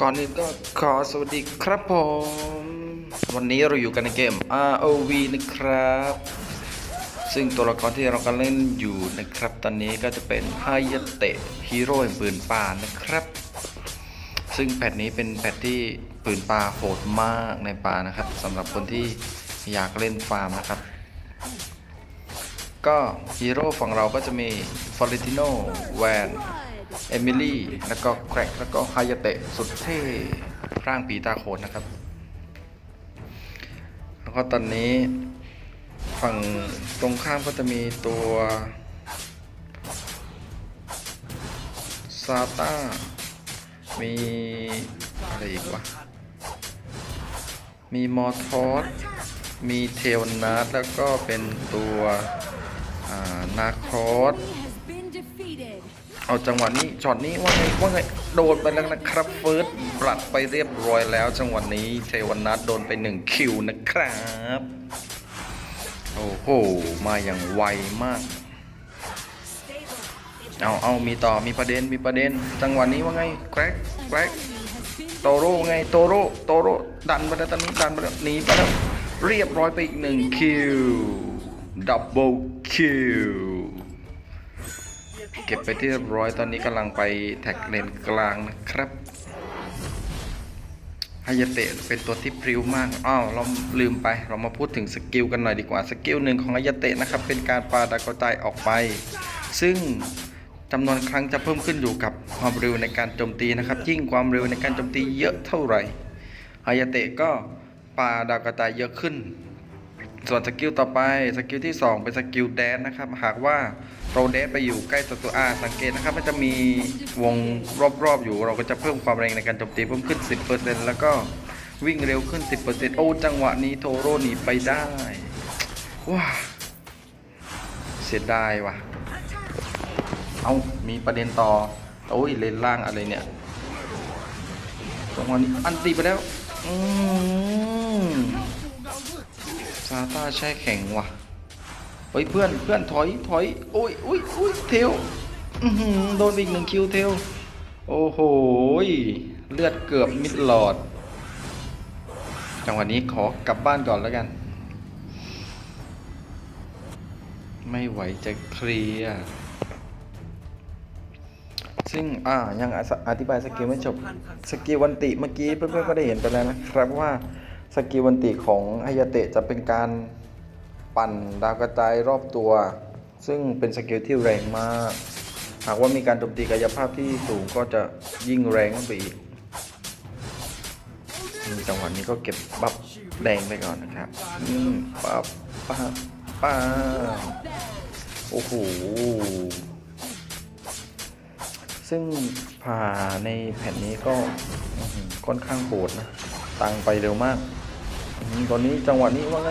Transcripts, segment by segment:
ก่อนอื่นก็ขอสวัสดีครับผม วันนี้เราอยู่กันในเกม ROV นะครับ ซึ่งตัวละครที่เรากำลังเล่นอยู่นะครับ ตอนนี้ก็จะเป็นฮายเตะฮีโร่แห่งปืนป่านะครับ ซึ่งแพทนี้เป็นแพทที่ปืนป่าโหดมากในป่านะครับสำหรับคนที่อยากเล่นฟาร์มนะครับ ก็ฮีโร่ฝั่งเราก็จะมีฟอร์เรติโนแวน เอมิลี่ แล้วก็แครกแล้วก็ฮายาเตะสุดเท่ร่างปีตาโขนนะครับ แล้วก็ตอนนี้ฝั่งตรงข้ามก็จะมีตัวซาต้ามีอะไรอีกวะ มีมอทอส มีเทลนาร์แล้วก็เป็นตัวอ่านาคอส เอาจังหวะนี้ช็อตนี้ว่าไงว่าไงโดนไปแล้วนะครับเฟิร์สบลัดไปเรียบร้อยแล้ว จังหวะนี้เทวันนัทโดนไปหนึ่งคิวนะครับโอ้โหมาอย่างไวมากเอาเอามีต่อมีประเด็นมีประเด็น จังหวะนี้ว่าไงแกรกแกรกโตโร่ไงโตโร่โตโร่ดันไปแล้วตอนนี้ดันไปแล้วหนีไปแล้วเรียบร้อยไปอีกหนึ่งคิวดับเบิลคิว เก็บไปที่เรียบร้อยตอนนี้กำลังไปแท็กเลนกลางนะครับฮายาเตะเป็นตัวที่พริ้วมาก อ้าวเราลืมไป เรามาพูดถึงสกิลกันหน่อยดีกว่า สกิลหนึ่งของฮายาเตะนะครับ เป็นการปาดากระจายออกไป ซึ่งจำนวนครั้งจะเพิ่มขึ้นอยู่กับความเร็วในการโจมตีนะครับ ยิ่งความเร็วในการโจมตีเยอะเท่าไหร่ฮายาเตะก็ปาดากระจายเยอะขึ้น ส่วนสกิลต่อไปสกิลที่ 2 เป็นสกิลแดนนะครับ หากว่าเราแดนไปอยู่ใกล้ศัตรูอาสังเกตนะครับ มันจะมีวงรอบๆ อยู่ เราก็จะเพิ่มความแรงในการโจมตีเพิ่มขึ้น 10%แล้วก็วิ่งเร็วขึ้น 10%โอ้จังหวะนี้โทโร่หนีไปได้ว้าเสียดายว่ะ เอามีประเด็นต่อ โอ้ยเลนล่างอะไรเนี่ยจังหวะนี้อันตีไปแล้ว อืม ซาต้าแช่แข็งว่ะเฮ้ยเพื่อนเพื่อนถอยถอยโอ้ยโอ้ยโอ้ยเทลโดนอีกหนึ่งคิวเทลโอ้โหเลือดเกือบมิดหลอด จังหวะนี้ขอกลับบ้านก่อนแล้วกัน ไม่ไหวจะเคลียร์ซึ่งอ่ายังออธิบายสกิลไม่จบ สกิลวันติเมื่อกี้เพื่อนๆก็ได้เห็นไปแล้วนะครับว่า สกิลวันติของฮายาเตะจะเป็นการปั่นดาวกระจายรอบตัว ซึ่งเป็นสกิลที่แรงมาก หากว่ามีการโจมตีกายภาพที่สูงก็จะยิ่งแรงขึ้นไปอีกจังหวะนี้ก็เก็บบัฟแดงไปก่อนนะครับอืมปั๊บปั๊บปั๊บโอ้โห ซึ่งผ่าในแผ่นนี้ก็ค่อนข้างโหดนะ ตังไปเร็วมาก ตอนนี้จังหวะนี้ว่าไง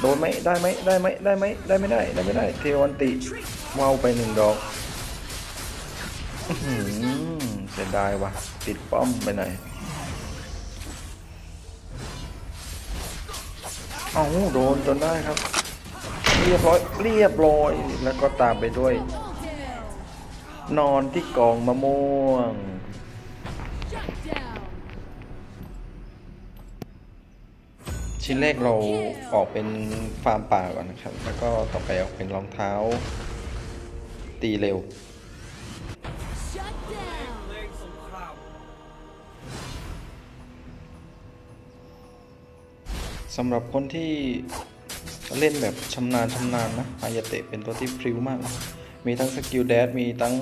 โดนไหมได้ไหมได้ไหมได้ไหมได้ไม่ได้ได้ไม่ได้เทวันติว่าวไปหนึ่งดอกเสียดายว่ะติดป้อมไปหน่อยเอ้าโดนจนได้ครับ เรียบร้อยเรียบร้อยแล้วก็ตามไปด้วย นอนที่กองมะม่วง ชิ้นแรกเราออกเป็นฟาร์มป่าก่อนนะครับ แล้วก็ต่อไปออกเป็นรองเท้า ตีเร็ว สำหรับคนที่เล่นแบบชำนาญชำนาญนะอายาเตะเป็นตัวที่พริ้วมาก มีทั้งสกิลแดดมีทั้ง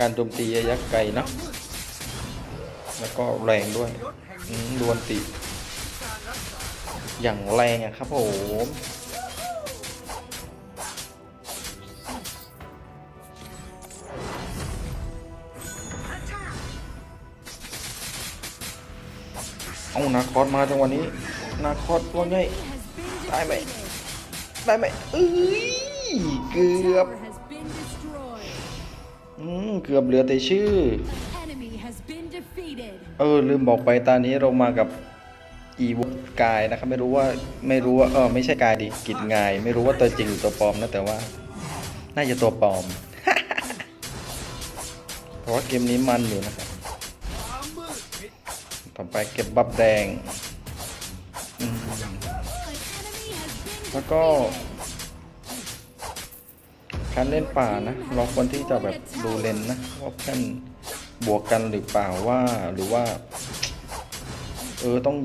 การโจมตีระยะไกลนะแล้วก็แรงด้วยดวนติ อย่างแรงอะครับผมเอานาคอสมาจังหวะนี้ นาคอสว่าไง Has been ได้ไหม defeated. ได้ไหมเอ้ยเกือบ Tower has been destroyed. อืมเกือบเหลือแต่ชื่อ Enemy has been defeated. เออลืมบอกไปตอนนี้เรามากับ อีวุกายนะครับไม่รู้ว่าไม่รู้ว่าเออไม่ใช่กายดิกิจงาย ไม่รู้ว่าตัวจริงหรือตัวปลอมนะแต่ว่า น่าจะตัวปลอม เพราะว่าเกมนี้มันอยู่นะครับต่อไปเก็บบับแดง แล้วก็การเล่นป่านะ เราควรที่จะแบบดูเลนนะว่าเพื่อนบวกกันหรือเปล่าว่าหรือว่า ออต้อง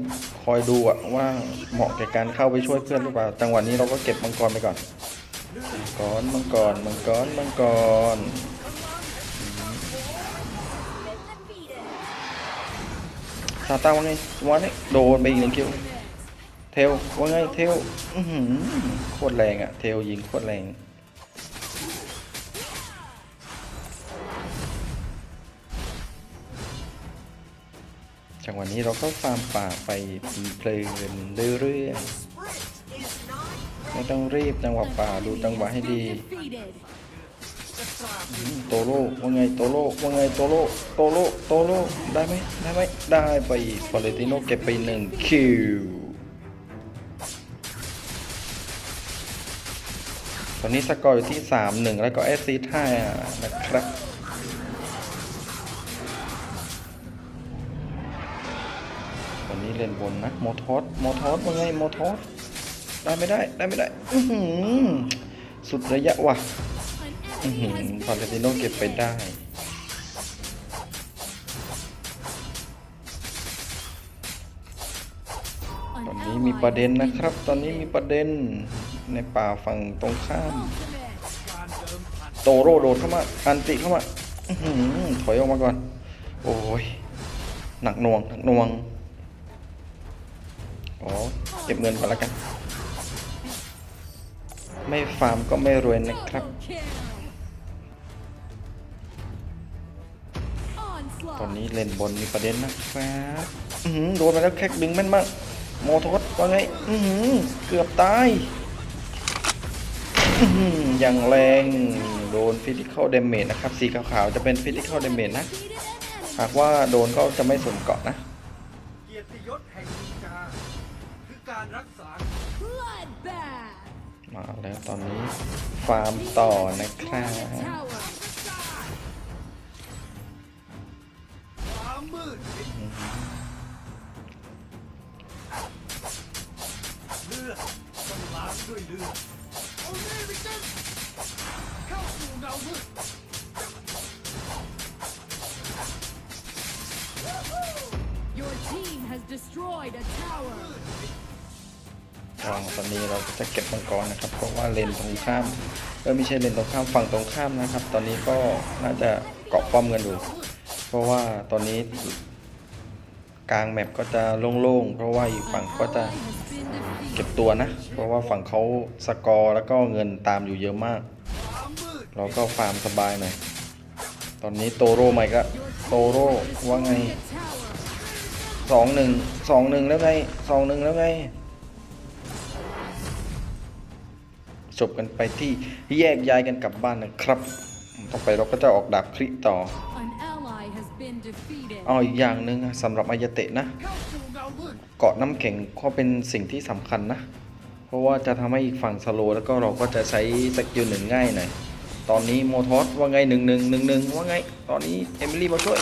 คอยดูอะว่าเหมาะแก่การเข้าไปช่วยเพื่อนหรือเปล่าจังหวะนี้เราก็เก็บมังกรไปก่อน มังกรมังกรมังกรมังกรซาต้าว่าไงวันนี้โดนไปอีกหนึ่งคิวเทลว่าไงเทลโคตรแรงอะเทลยิงโคตรแรง จังหวะนี้เราก็ฟาร์มป่าไปเพลินเรื่อยๆไม่ต้องรีบจังหวะป่าดูจังหวะให้ดีโตโร่ว่าไงโตโร่ว่าไงโตโร่โตโร่โตโร่ได้ไหมได้ไหมได้ไปฟอเรติโนเก็บไปหนึ่งคิวตอนนี้สกอร์อยู่ที่ 3 1 แล้วก็แอสซีท่านะครับ บนนะโมทอสโมทอสว่าไงโมทอสได้ไม่ได้ได้ไม่ได้อืสุดระยะว่ะฟาเรติโนเก็บไปได้ตอนนี้มีประเด็นนะครับ ตอนนี้มีประเด็นในป่าฝั่งตรงข้าม โตโรโดดเข้ามา อันติเข้ามาถอยออกมาก่อน โอ้ย หนักหน่วง หนักหน่วง ก็บเงินก่อนล้วกัน ไม่ฟาร์มก็ไม่รวยนะครับตอนนี้เล่นบนมีประเด็นนะครับอื้อหือโดนไปแล้วแค่ดึงแม่นมากโมทอสว่าไงอื้อหือเกือบตายอื้อหืออย่างแรงโดนฟิสิ c อลเดเมจนะครับ สีขาวๆ จะเป็นฟิสิ c อลเดเมจนะ หากว่าโดนก็จะไม่สนเกาะนะ เกียรติยศแห่ง การรักษา Bloodbath. มาแล้วตอนนี้ ฟาร์มต่อนะครับ Destroy the tower. ความมืดมิดเลือดต้องล้างด้วยเลือดโอเนวิจันเข้าสู่เงามืด Your team has destroyed a tower. ก็ตอนนี้เราก็จะเก็บมังกรนะครับ เพราะว่าเลนตรงข้ามเออไม่ใช่เลนตรงข้ามฝั่งตรงข้ามนะครับ ตอนนี้ก็น่าจะเกาะป้อมกันอยู่เพราะว่าตอนนี้กลางแมปก็จะโล่งๆเพราะว่าอีกฝั่งก็จะเก็บตัวนะ เพราะว่าฝั่งเขาสกอร์แล้วก็เงินตามอยู่เยอะมาก เราก็ฟาร์มสบายหน่อยตอนนี้โตโร่ใหม่ก็โตโร่ว่าไงสองหนึ่งสองหนึ่งแล้วไงสองหนึ่งแล้วไง จบกันไปที่แยกย้ายกันกลับบ้านนะครับ ต่อไปเราก็จะออกดาบคริต่อ An ally has been defeated. เอาอีกอย่างหนึ่งอะสำหรับอายาเตะนะเข้าสู่เงามืดเกาะน้ำแข็งก็เป็นสิ่งที่สำคัญนะ เพราะว่าจะทำให้อีกฝั่งสโลว์แล้วก็เราก็จะใช้สกิลหนึ่งง่ายหน่อยตอนนี้โมทอสว่าไงหนึ่งหนึ่งหนึ่งหนึ่งว่าไง ตอนนี้เอมิลี่มาช่วย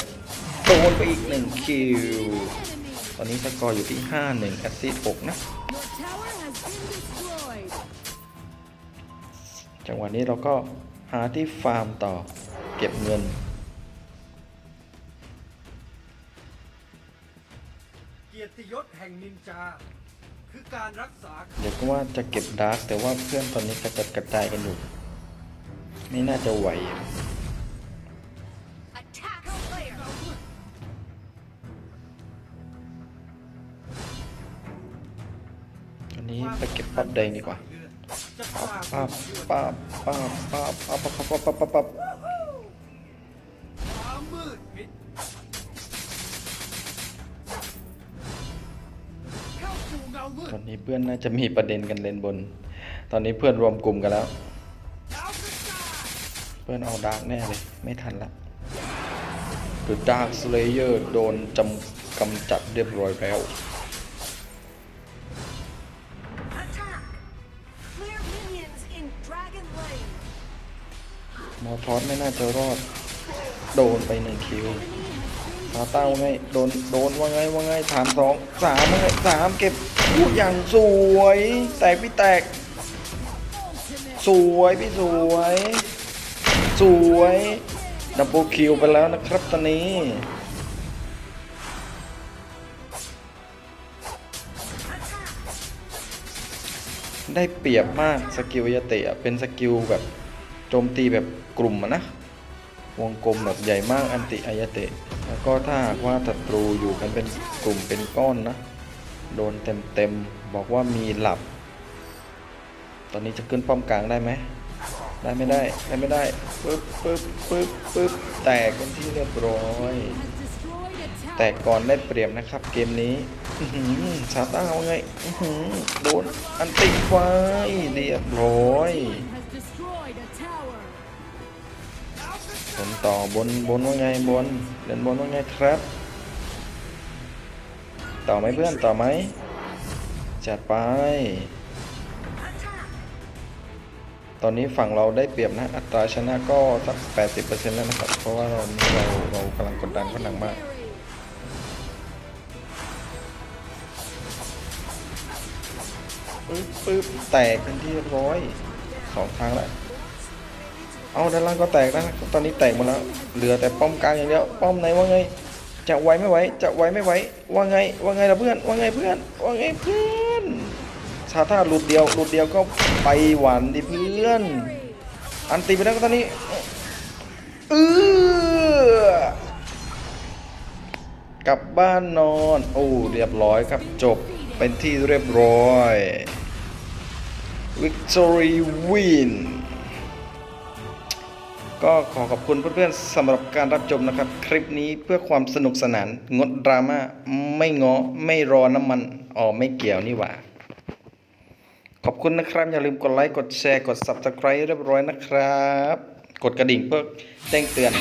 โดนไปอีกหนึ่งคิว Enemy. ตอนนี้สกอร์อยู่ที่ห้าหนึ่งแอสซิสหกนะ จังหวะนี้เราก็หาที่ฟาร์มต่อเก็บเงิน เกียรติยศแห่งนินจา คือการรักษาเดี๋ยวก็ว่าจะเก็บดาร์กแต่ว่าเพื่อนตอนนี้กระจัดกระจายกันอยู่ ไม่น่าจะไหว Attack Slayer. ตอนนี้ไปเก็บปั๊บแดงดีกว่าจะ ปราบปั๊บปั๊บปั๊บปั๊บปั๊บปั๊บปั๊บปั๊บปั๊บปั๊บตอนนี้เพื่อนน่าจะมีประเด็นกันเลนบน ตอนนี้เพื่อนรวมกลุ่มกันแล้ว เพื่อนเอาดาร์กแน่เลย ไม่ทันละ The Dark Slayer โดนจำกำจัดเรียบร้อยแล้ว มอทอสไม่น่าจะรอด โดนไปหนึ่งคิวซาต้าว่าไงโดนโดนว่าไงว่าไงถามสองสามว่าไงสามเก็บพูดอย่างสวย แตกพี่แตก สวยพี่สวย สวยดับเบิลคิวไปแล้วนะครับตอนนี้ได้เปรียบมากสกิลยาเตะเป็นสกิลแบบ โจมตีแบบกลุ่มนะ วงกลมแบบใหญ่มากอันติอายเตะ แล้วก็ถ้าหากว่าศัตรูอยู่กันเป็นกลุ่มเป็นก้อนนะ โดนเต็มเต็มๆ บอกว่ามีหลับ ตอนนี้จะขึ้นป้อมกลางได้ไหม ได้ไม่ได้ ได้ไม่ได้ปึ๊บปึ๊บปึ๊บปึ๊บแตกเป็นที่เรียบร้อย แตกก่อนได้เปรียบนะครับเกมนี้อื้อหือซาต้าเอาไงโดนอันติไฟเรียบร้อย บนต่อบนบนว่าไงบนเล่นบนว่าไงครับ ต่อไหมเพื่อนต่อไหมจัดไป ตอนนี้ฝั่งเราได้เปรียบนะ อัตราชนะก็สัก 80%แล้วนะครับ เพราะว่าเราเราเรากำลังกดดันเขาหนักมากปึ๊บปึ๊บแตกเป็นที่เรียบร้อยสองครั้งแล้ว เอาด้านล่างก็แตกแล้วนะตอนนี้แตกหมดแล้วเหลือแต่ป้อมกลางอย่างเดียวป้อมไหนว่าไง จะไหวไม่ไหวจะไหวไม่ไหวว่าไงว่าไงล่ะเพื่อนว่าไงเพื่อนว่าไงเพื่อนชาท่าหลุดเดียวหลุดเดียวก็ไปหวานดิเพื่อน อันตีไปแล้วก็ตอนนี้เออกลับบ้านนอนโอ้เรียบร้อยครับจบเป็นที่เรียบร้อย Victory Win ก็ขอขอบคุณเพื่อนๆสำหรับการรับชมนะครับ คลิปนี้เพื่อความสนุกสนาน งดดราม่าไม่ง้อไม่รอน้ำมันอ๋อไม่เกี่ยวนี่หว่า ขอบคุณนะครับ อย่าลืมกดไลค์กดแชร์กด Subscribe เรียบร้อยนะครับ กดกระดิ่งเพื่อแจ้งเตือน